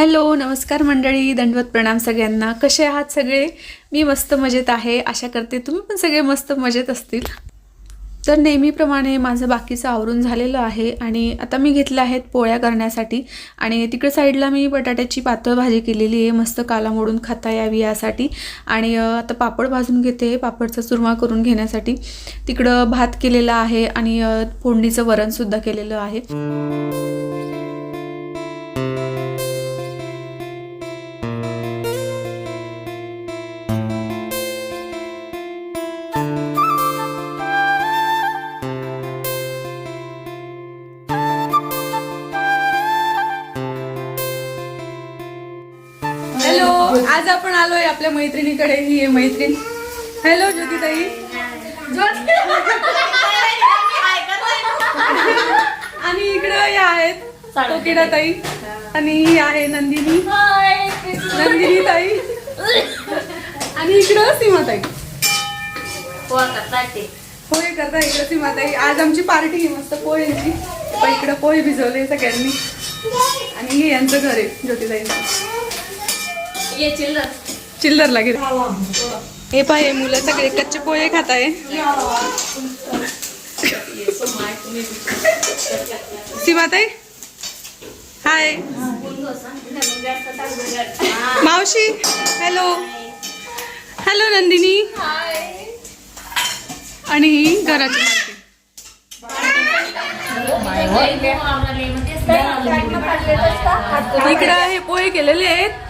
Hello नमस्कार मंडळी दंडवत प्रणाम सगळ्यांना. कसे आहात सगळे? मी मस्त मजेत आहे. आशा करते तुम्ही पण सगळे मस्त मजेत असतील. तर नेहमीप्रमाणे माझं बाकीचं आवरून झालेलं आहे आणि आता मी घेतलं आहेत पोळ्या करण्यासाठी. आणि तिकडे साईडला मी बटाट्याची पातळ भाजी केलेली आहे मस्त काला मोडून खाता यावी यासाठी. आणि आता पापड भाजून घेते पापडचा चुरमा करून घेण्यासाठी. तिकडं भात केलेला आहे आणि फोडणीचं वरणसुद्धा केलेलं आहे. आपल्या मैत्रिणीकडे ही आहे मैत्रीण. हॅलो ज्योतिताई. आणि इकडं या आहेत कोकिडा ताई आणि ही आहे नंदिनी. नंदिनी ताई आणि इकडं सीमाताई. पोहे करता इकडं सीमाताई. आज आमची पार्टी आहे मस्त पोहेची पण इकडं पोहे भिजवले सगळ्यांनी. आणि हे यांचं घर आहे ज्योतिताईंचं. चिल्लर. लागेल. हे पाहे मुलं सगळे कच्चे पोहे खात आहे सीमाताई? हाय. मावशी हॅलो. हॅलो नंदिनी. आणि घराची. इकडं हे पोहे केलेले आहेत.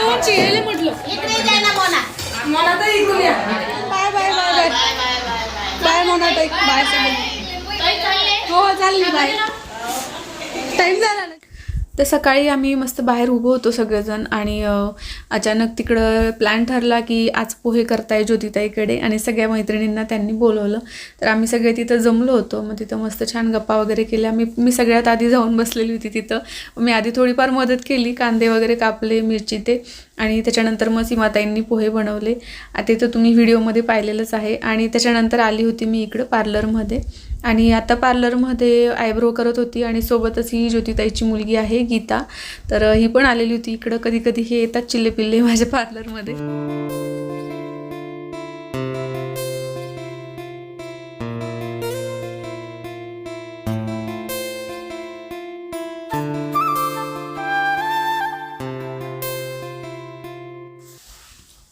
कवरची येईल म्हटलं. मला तर इकडून या. Bye bye bye bye. Bye Mona ताई बाय हो चालली बाय. टाइम झाला तर सकाळी आम्ही मस्त बाहेर उभं होतो सगळेजण आणि अचानक तिकडं प्लॅन ठरला की आज पोहे करताय ज्योतिताईकडे आणि सगळ्या मैत्रिणींना त्यांनी बोलवलं. तर आम्ही सगळे तिथं जमलो होतो. मग तिथं मस्त छान गप्पा वगैरे केल्या. मी मी सगळ्यात आधी जाऊन बसलेली होती तिथं. मी आधी थोडीफार मदत केली. कांदे वगैरे कापले मिरची ते. आणि त्याच्यानंतर मग सीमाताईंनी पोहे बनवले. आता ते तर तुम्ही व्हिडिओमध्ये पाहिलेलंच आहे. आणि त्याच्यानंतर आली होती मी इकडं पार्लरमध्ये आणि आता पार्लरमध्ये आयब्रो करत होती आणि सोबतच ही ज्योतिताईची मुलगी आहे गीता. तर ही पण आलेली होती. इकडं कधी कधी हे येतात चिल्ले पिल्ले माझ्या पार्लरमध्ये.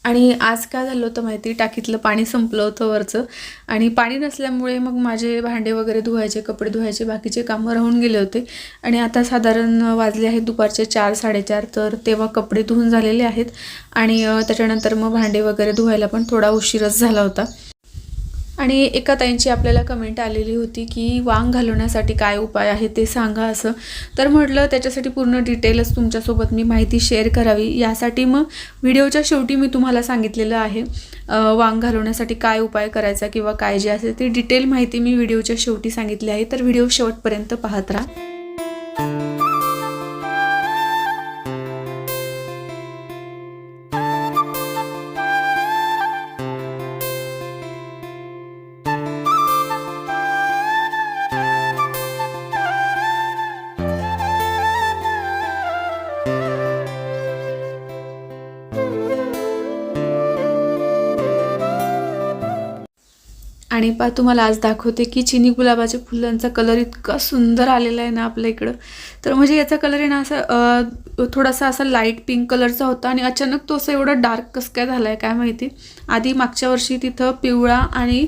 आणि आज काय झालं होतं माहिती? टाकीतलं पाणी संपलं होतं वरचं. आणि पाणी नसल्यामुळे मग माझे भांडे वगैरे धुवायचे कपडे धुवायचे बाकीचे कामं राहून गेले होते. आणि आता साधारण वाजले आहेत दुपारचे चार साडेचार तर तेव्हा कपडे धुवून झालेले आहेत. आणि त्याच्यानंतर मग भांडे वगैरे धुवायला पण थोडा उशीरच झाला होता. आणि एका ताईंची आपल्याला कमेंट आलेली होती की वांग घालवण्यासाठी काय उपाय आहे ते सांगा असं. तर म्हटलं त्याच्यासाठी पूर्ण डिटेलच तुमच्यासोबत मी माहिती शेअर करावी. यासाठी मग व्हिडिओच्या शेवटी मी तुम्हाला सांगितलेलं आहे वांग घालवण्यासाठी काय उपाय करायचा किंवा काय जे असेल ते डिटेल माहिती मी व्हिडिओच्या शेवटी सांगितली आहे. तर व्हिडिओ शेवटपर्यंत पाहत राहा. आणि पा तुम्हाला आज दाखवते की चिनी गुलाबाच्या फुलांचा कलर इतका सुंदर आलेला आहे ना आपल्या इकडं. तर म्हणजे याचा कलर आहे ना असा थोडासा असा लाइट पिंक कलरचा होता आणि अचानक तो असं एवढा डार्क कसं काय झाला आहे काय माहिती? आधी मागच्या वर्षी तिथं पिवळा आणि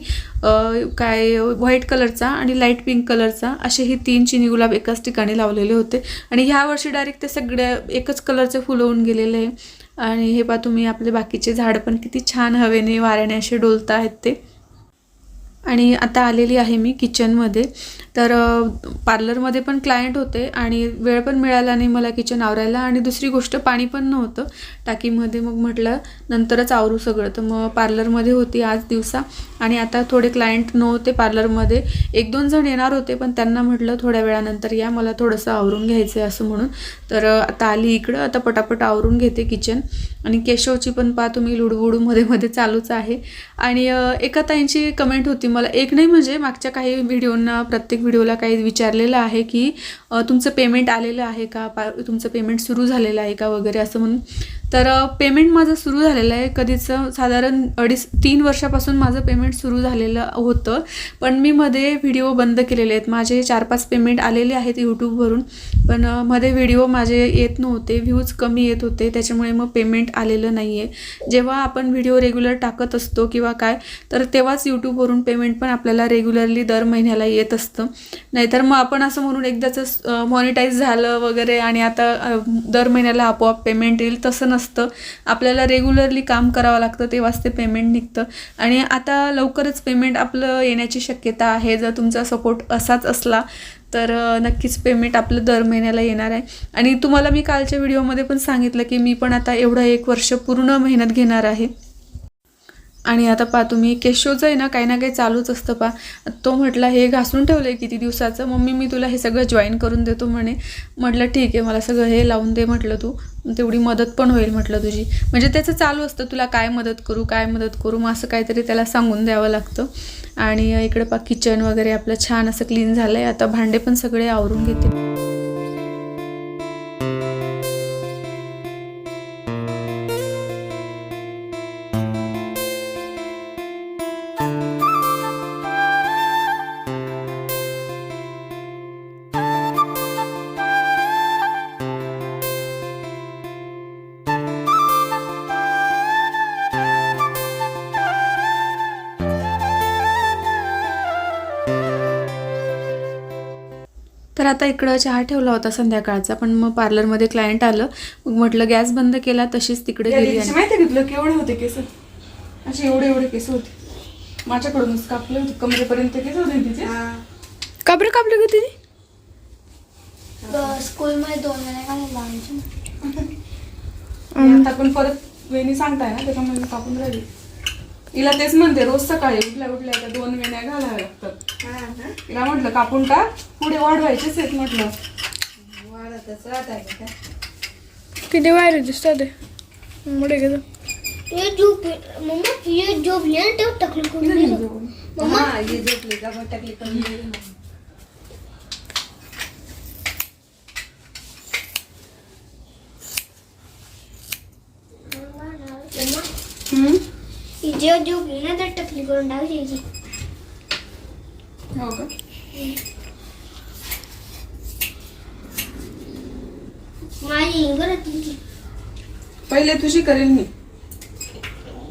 काय व्हाईट कलरचा आणि लाइट पिंक कलरचा असे हे तीन चिनी गुलाब एकाच ठिकाणी लावलेले होते. आणि ह्या वर्षी डायरेक्ट ते सगळ्या एकच कलरचे फुलं होऊन गेलेले आहे. आणि हे पा तुम्ही आपले बाकीचे झाड पण किती छान हवेने वाऱ्याने असे डोलत आहेत ते. आणि आता आलेली आहे मी किचनमध्ये. तर पार्लरमध्ये पण क्लायंट होते आणि वेळ पण मिळाला नाही मला किचन आवरायला आणि दुसरी गोष्ट पाणी पण नव्हतं. टाकीमध्ये मग म्हटलं नंतरच आवरू सगळं. तर मग पार्लरमध्ये होती आज दिवसा आणि आता थोडे क्लायंट नव्हते पार्लरमध्ये. एक दोन जण येणार होते पण त्यांना म्हटलं थोड्या वेळानंतर या मला थोडंसं आवरून घ्यायचं आहे असं म्हणून. तर आता आली इकडं आता पटापट आवरून घेते किचन आणि केशवची पण पा तुम्ही लुडबुडू मध्ये मध्ये चालूच आहे. आणि एका ताईंची कमेंट होती. मला एक नाही म्हणजे मागच्या काही व्हिडिओंना प्रत्येक व्हिडिओला काही विचारलेलं आहे की तुमचं पेमेंट आलेलं आहे का? पा तुमचं पेमेंट सुरू झालेलं आहे का वगैरे असं म्हणून. तर पेमेंट माझं सुरू झालेलं आहे. कधीचं साधारण अडीच तीन वर्षापासून माझं पेमेंट सुरू झालेलं होतं. पण मी मध्ये व्हिडिओ बंद केलेले आहेत. माझे चार पाच पेमेंट आलेले आहेत यूट्यूबवरून पण मध्ये व्हिडिओ माझे येत नव्हते. व्ह्यूज कमी येत होते. त्याच्यामुळे मग पेमेंट आलेलं नाही आहे जेव्हा आपण व्हिडिओ रेग्युलर टाकत असतो किंवा काय तर तेव्हाच यूट्यूबवरून पेमेंट पण आपल्याला रेग्युलरली दर महिन्याला येत असतं. नाहीतर मग आपण असं म्हणून एकदाचं मॉनिटाईज झालं वगैरे आणि आता दर महिन्याला आपोआप पेमेंट येईल तसं नसतं. आपल्याला रेग्युलरली काम करावं लागतं तेव्हाच ते पेमेंट निघतं. आणि आता लवकरच पेमेंट आपलं येण्याची शक्यता आहे. जर तुमचा सपोर्ट असाच असला तर नक्कीच पेमेंट आपलं दर महिन्याला येणार आहे. आणि तुम्हाला मी कालच्या व्हिडिओमध्ये पण सांगितलं की मी पण आता एवढं एक वर्ष पूर्ण मेहनत घेणार आहे. आणि आता पा तुम्ही केशोचं आहे ना काही ना काही चालूच असतं पा तो म्हटला हे घासून ठेवलं आहे किती दिवसाचं? मम्मी मी तुला हे सगळं जॉईन करून देतो म्हणे. म्हटलं ठीक आहे मला सगळं हे लावून दे म्हटलं तू. तेवढी मदत पण होईल म्हटलं तुझी. म्हणजे त्याचं चालू असतं तुला काय मदत करू काय मदत करू? मग असं काहीतरी त्याला सांगून द्यावं लागतं. आणि इकडे पा किचन वगैरे आपलं छान असं क्लीन झालं आहे आता भांडे पण सगळे आवरून घेते. तर आता इकडं चहा ठेवला होता संध्याकाळचा पण मग पार्लरमध्ये क्लायंट आलं. मग म्हटलं गॅस बंद केला तशीच तिकडे गेली माहिती आहे तुला केवढे होते केस? असे एवढे एवढे केस होते. माझ्याकडूनच कापले होते कमरेपर्यंत केस होते तिचे? का बरं कापलं का तिने? स्कूलमध्ये दोन आणि आता पण परत वेणी सांगताय ना त्याच्यामुळे मी कापून राहिली. तिला तेच म्हणते रोज सकाळी उठल्या उठल्या त्या दोन वेण्या घालाव्या लागतात. तिला म्हटलं कापून का पुढे वाढवायचेच आहेत म्हटलं. किती बाहेर दिसतात मोठे घेतो ये जो मम्मा ये जो भी है तो टकली को भी दो मम्मा मम्मा जो जो भी है तो टकली को डाल हो का? माझी इंगर तुमची पहिले तुझी करेल मी.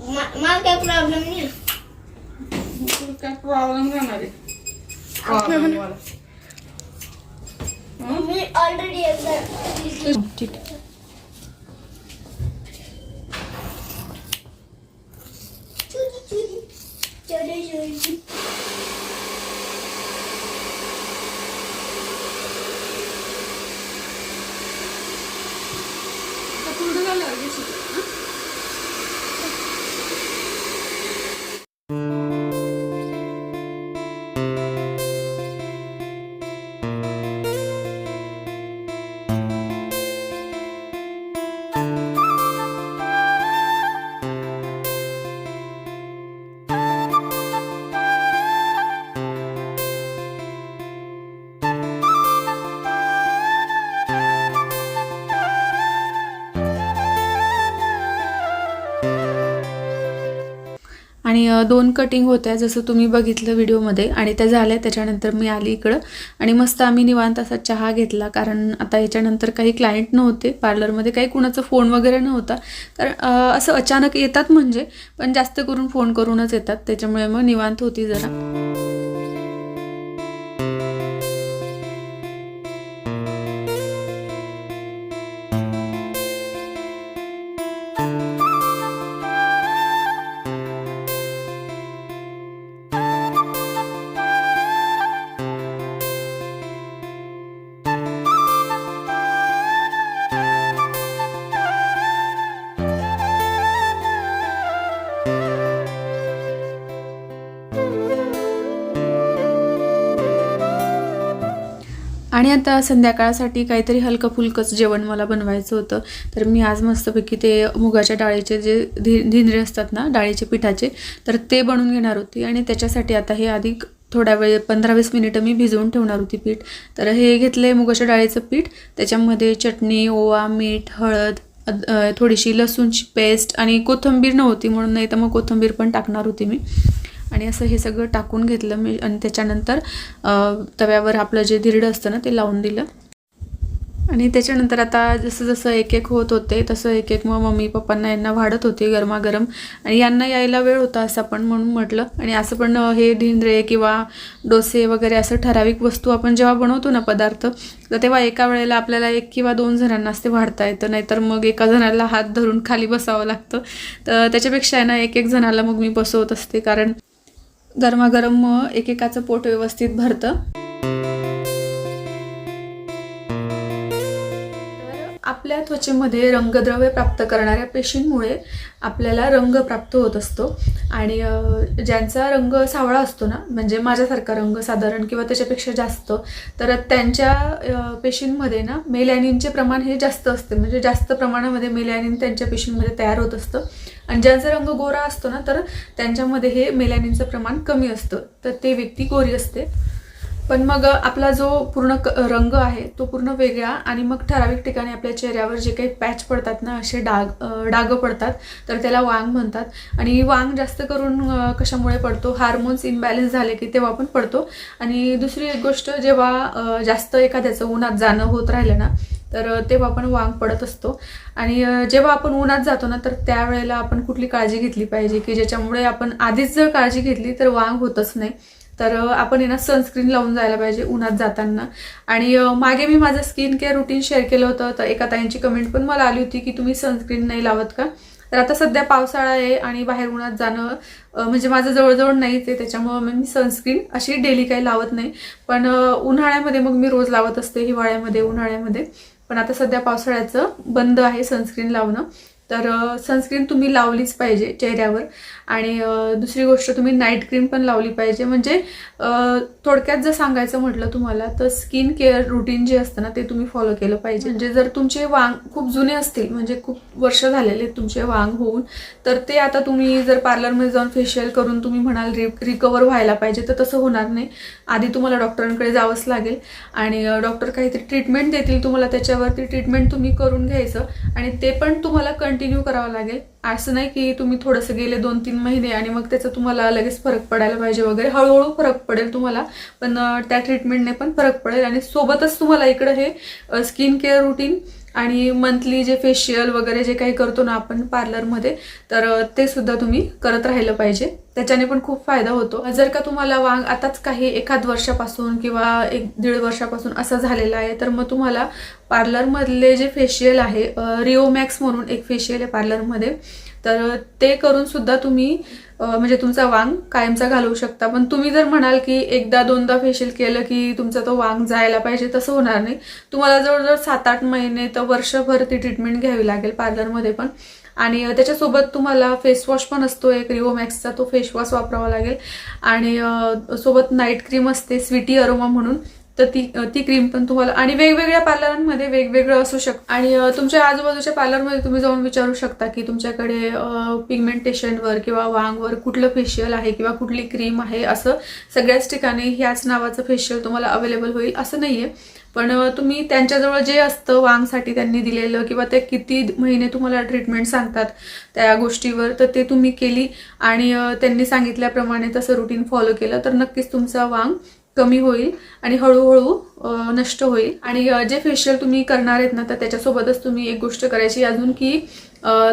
मला काय प्रॉब्लेम नाही. तुला काय प्रॉब्लेम राहणार आहे? Problem वाला. मी ऑलरेडी एकदा ठीक आहे. आणि दोन कटिंग होत्या जसं तुम्ही बघितलं व्हिडिओमध्ये आणि त्या झाल्या. त्याच्यानंतर मी आली इकडं आणि मस्त आम्ही निवांत असा चहा घेतला. कारण आता याच्यानंतर काही क्लायंट नव्हते. पार्लरमध्ये काही कुणाचा फोन वगैरे नव्हता. कारण असं अचानक येतात म्हणजे पण जास्त करून फोन करूनच येतात. त्याच्यामुळे मग निवांत होती जरा. आणि आता संध्याकाळसाठी काहीतरी हलकं फुलकंच जेवण मला बनवायचं होतं. तर मी आज मस्तपैकी ते मुगाच्या डाळीचे जे धी धिंद्रे असतात ना डाळीचे पिठाचे तर ते बनवून घेणार होती. आणि त्याच्यासाठी आता हे आधी थोड्या वेळ पंधरा वीस मिनिटं मी भिजवून ठेवणार होती पीठ. तर हे घेतलं आहे मुगाच्या डाळीचं पीठ. त्याच्यामध्ये चटणी ओवा मीठ हळद थोडीशी लसूणची पेस्ट आणि कोथिंबीर नव्हती म्हणून नाही तर मग कोथिंबीर पण टाकणार होती मी. आणि असं हे सगळं टाकून घेतलं मी आणि त्याच्यानंतर तव्यावर आपलं जे धिरडं असतं ना ते लावून दिलं. आणि त्याच्यानंतर आता जसं जसं एक एक होत होते तसं एक एक मग मम्मी पप्पांना यांना वाढत होते गरमागरम. आणि यांना यायला वेळ होता असं पण म्हणून म्हटलं. आणि असं पण हे ढिंद्रे किंवा डोसे वगैरे असं ठराविक वस्तू आपण जेव्हा बनवतो ना पदार्थ तर तेव्हा एका वेळेला आपल्याला एक किंवा दोन जणांनाच ते वाढता येतं. नाहीतर मग एका जणाला हात धरून खाली बसावं लागतं. तर त्याच्यापेक्षा आहे ना एक एक जणाला मग मी बसवत असते. कारण गरमागरम एकेकाचं पोट व्यवस्थित भरतं. आपल्या त्वचेमध्ये रंगद्रव्य प्राप्त करणाऱ्या पेशींमुळे आपल्याला रंग प्राप्त होत असतो. आणि ज्यांचा रंग सावळा असतो ना म्हणजे माझ्यासारखा रंग साधारण किंवा त्याच्यापेक्षा जास्त तर त्यांच्या पेशींमध्ये ना मेलॅनिनचे प्रमाण हे जास्त असते. म्हणजे जास्त प्रमाणामध्ये मेलॅनिन त्यांच्या पेशींमध्ये तयार होत असतं. आणि ज्यांचा रंग गोरा असतो ना तर त्यांच्यामध्ये हे मेलॅनिनचं प्रमाण कमी असतं. तर ते व्यक्ती गोरी असते. पण मग आपला जो पूर्ण क रंग आहे तो पूर्ण वेगळा आणि मग ठराविक ठिकाणी आपल्या चेहऱ्यावर जे काही पॅच पडतात ना असे डाग डागं पडतात तर त्याला वांग म्हणतात. आणि वांग जास्त करून कशामुळे पडतो? हार्मोन्स इनबॅलेन्स झाले की तेव्हा पण पडतो. आणि दुसरी एक गोष्ट जेव्हा जास्त एखाद्याचं उन्हात जाणं होत राहिलं ना तर तेव्हा आपण वांग पडत असतो. आणि जेव्हा आपण उन्हात जातो ना तर त्यावेळेला आपण कुठली काळजी घेतली पाहिजे? की ज्याच्यामुळे आपण आधीच जर काळजी घेतली तर वांग होतच नाही. तर आपण आहे ना सनस्क्रीन लावून जायला पाहिजे उन्हात जाताना. आणि मागे मी माझं स्किन केअर रुटीन शेअर केलं होतं. तर एका ताईंची कमेंट पण मला आली होती की तुम्ही सनस्क्रीन नाही लावत का? तर आता सध्या पावसाळा आहे आणि बाहेर उन्हात जाणं म्हणजे माझं जवळजवळ नाहीच आहे त्याच्यामुळं मी सनस्क्रीन अशी डेली काही लावत नाही. पण उन्हाळ्यामध्ये मग मी रोज लावत असते हिवाळ्यामध्ये उन्हाळ्यामध्ये. पण आता सध्या पावसाळ्याचं बंद आहे सनस्क्रीन लावणं. तर सनस्क्रीन तुम्ही लावलीच पाहिजे चेहऱ्यावर. आणि दुसरी गोष्ट तुम्ही नाईट क्रीम पण लावली पाहिजे. म्हणजे थोडक्यात जर सांगायचं म्हटलं तुम्हाला तर स्किन केअर रुटीन जे असतं ना ते तुम्ही फॉलो केलं पाहिजे. म्हणजे जर तुमचे वांग खूप जुने असतील म्हणजे खूप वर्ष झालेले तुमचे वांग होऊन तर ते आता तुम्ही जर पार्लरमध्ये जाऊन फेशियल करून तुम्ही म्हणाल रि रिकवर व्हायला पाहिजे तर तसं होणार नाही. आधी तुम्हाला डॉक्टरांकडे जावंच लागेल. आणि डॉक्टर काहीतरी ट्रीटमेंट देतील तुम्हाला त्याच्यावरती ट्रीटमेंट तुम्ही करून घ्यायचं. आणि ते पण तुम्हाला कंटिन्यू करावं लागेल. असं नाही की तुम्ही थोडंसं गेले दोन तीन महिने आणि मग त्याचा तुम्हाला लगेच फरक पडायला पाहिजे वगैरे. हळूहळू फरक पडेल तुम्हाला पण त्या ट्रीटमेंटने पण फरक पडेल आणि सोबतच तुम्हाला इकडं हे स्किन केअर रुटीन आणि मंथली जे फेशियल वगैरे जे काही करतो ना आपण पार्लरमध्ये तर ते सुद्धा तुम्ही करत राहिलं पाहिजे. त्याच्याने पण खूप फायदा होतो. जर का तुम्हाला वांग आताच काही एखाद वर्षापासून किंवा एक दीड वर्षापासून असं झालेलं आहे तर मग तुम्हाला पार्लरमधले जे फेशियल आहे रिओमॅक्स म्हणून एक फेशियल आहे पार्लरमध्ये. तर ते करून सुद्धा तुम्ही म्हणजे तुमचा वांग कायमचा घालवू शकता. पण तुम्ही जर म्हणाल की एकदा दोनदा फेशियल केलं की तुमचा तो वांग जायला पाहिजे तसं होणार नाही. तुम्हाला जवळजवळ सात आठ महिने तर वर्षभर ती ट्रीटमेंट घ्यावी लागेल पार्लरमध्ये पण. आणि त्याच्यासोबत तुम्हाला फेसवॉश पण असतो एक रिओमॅक्सचा तो फेसवॉश वापरावा लागेल. आणि सोबत नाईट क्रीम असते स्वीटी अरोमा म्हणून. तर ती ती क्रीम पण तुम्हाला आणि वेगवेगळ्या पार्लरांमध्ये वेगवेगळं असू शकतं आणि तुमच्या आजूबाजूच्या पार्लरमध्ये तुम्ही जाऊन विचारू शकता की तुमच्याकडे पिगमेंटेशनवर किंवा वांगवर कुठलं फेशियल आहे किंवा कुठली क्रीम आहे असं सगळ्याच ठिकाणी ह्याच नावाचं फेशियल तुम्हाला अवेलेबल होईल असं नाहीये. पण तुम्ही त्यांच्याजवळ जे असतं वांगसाठी त्यांनी दिलेलं किंवा ते किती महिने तुम्हाला ट्रीटमेंट सांगतात त्या गोष्टीवर तर ते तुम्ही केली आणि त्यांनी सांगितल्याप्रमाणे तसं रुटीन फॉलो केलं तर नक्कीच तुमचा वांग कमी होईल आणि हळूहळू नष्ट होईल. आणि जे फेशियल तुम्ही करणार आहेत ना तर त्याच्यासोबतच तुम्ही एक गोष्ट करायची अजून की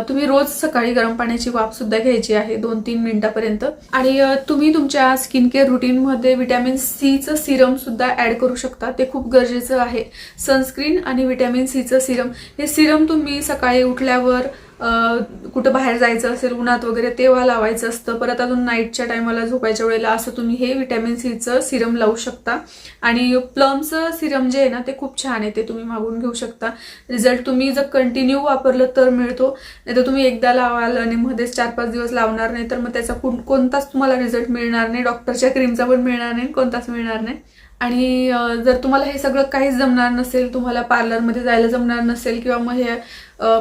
तुम्ही रोज सकाळी गरम पाण्याची वाफसुद्धा घ्यायची आहे दोन तीन मिनिटापर्यंत. आणि तुम्ही तुमच्या स्किन केअर रुटीनमध्ये व्हिटॅमिन सीचं सिरम सुद्धा ऍड करू शकता. ते खूप गरजेचं आहे. सनस्क्रीन आणि व्हिटॅमिन सीचं सिरम हे सिरम तुम्ही सकाळी उठल्यावर कुठं बाहेर जायचं असेल उन्हात वगैरे तेव्हा लावायचं असतं. परत अजून नाईटच्या टायमाला झोपायच्या वेळेला असं तुम्ही हे विटॅमिन सीचं सिरम लावू शकता. आणि प्लमचं सिरम जे आहे ना ते खूप छान आहे ते तुम्ही मागून घेऊ शकता. रिझल्ट तुम्ही जर कंटिन्यू वापरलं तर मिळतो. नाही तर तुम्ही एकदा लावाल आणि मध्येच चार पाच दिवस लावणार नाही तर मग त्याचा कोण- कोणताच तुम्हाला रिझल्ट मिळणार नाही. डॉक्टरच्या क्रीमचा पण मिळणार नाही कोणताच मिळणार नाही. आणि जर तुम्हाला हे सगळं काहीच जमणार नसेल तुम्हाला पार्लरमध्ये जायला जमणार नसेल किंवा मग हे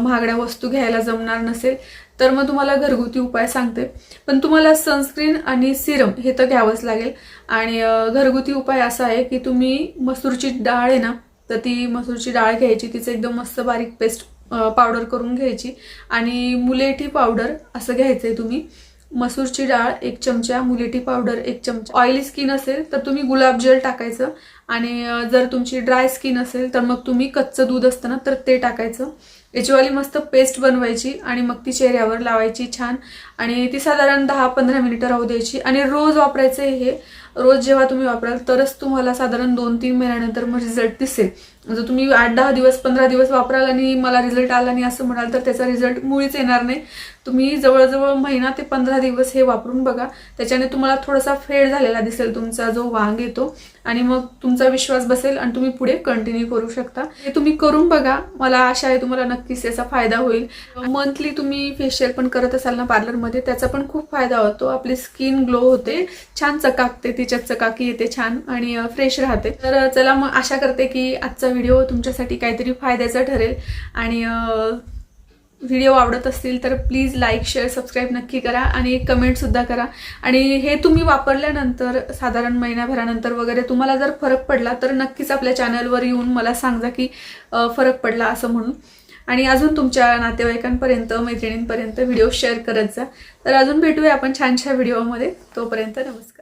महागड्या वस्तू घ्यायला जमणार नसेल तर मग तुम्हाला घरगुती उपाय सांगते. पण तुम्हाला सनस्क्रीन आणि सिरम हे तर घ्यावंच लागेल. आणि घरगुती उपाय असा आहे की तुम्ही मसूरची डाळ आहे ना तर ती मसूरची डाळ घ्यायची तिचं एकदम मस्त बारीक पेस्ट पावडर करून घ्यायची. आणि मुलेठी पावडर असं घ्यायचं आहे तुम्ही. मसूरची डाळ एक चमचा मुलेटी पावडर एक चमचा. ऑइली स्किन असेल तर तुम्ही गुलाब जेल टाकायचं. आणि जर तुमची ड्राय स्किन असेल तर मग तुम्ही कच्चं दूध असतं ना तर ते टाकायचं. याचीवाली मस्त पेस्ट बनवायची आणि मग ती चेहऱ्यावर लावायची छान. आणि ती साधारण दहा पंधरा मिनिटं राहू द्यायची. आणि रोज वापरायचं हे रोज जेव्हा तुम्ही वापराल तरच तुम्हाला साधारण दोन तीन महिन्यानंतर मग रिझल्ट दिसेल. जर तुम्ही आठ दहा दिवस पंधरा दिवस वापराल आणि मला रिझल्ट आला नाही असं म्हणाल तर त्याचा रिझल्ट मुळीच येणार नाही. तुम्ही जवळजवळ महिना ते पंधरा दिवस हे वापरून बघा. त्याच्याने तुम्हाला थोडासा फेड झालेला दिसेल तुमचा जो वांग येतो. आणि मग तुमचा विश्वास बसेल आणि तुम्ही पुढे कंटिन्यू करू शकता. हे तुम्ही करून बघा. मला आशा आहे तुम्हाला नक्कीच याचा फायदा होईल. मंथली तुम्ही फेशियल पण करत असाल ना पार्लरमध्ये त्याचा पण खूप फायदा होतो. आपली स्किन ग्लो होते. छान चकाकते. तिच्यात चकाकी येते छान आणि फ्रेश राहते. तर चला मग आशा करते की आजचा व्हिडिओ तुमच्यासाठी काहीतरी फायद्याचा ठरेल. आणि व्हिडिओ आवडत असतील तर प्लीज लाईक शेअर सबस्क्राईब नक्की करा आणि कमेंटसुद्धा करा. आणि हे तुम्ही वापरल्यानंतर साधारण महिन्याभरानंतर वगैरे तुम्हाला जर फरक पडला तर नक्कीच आपल्या चॅनलवर येऊन मला सांगा की फरक पडला असं म्हणून. आणि अजून तुमच्या नातेवाईकांपर्यंत मैत्रिणींपर्यंत व्हिडिओ शेअर करत जा. तर अजून भेटूया आपण छानशा व्हिडिओमध्ये तोपर्यंत नमस्कार.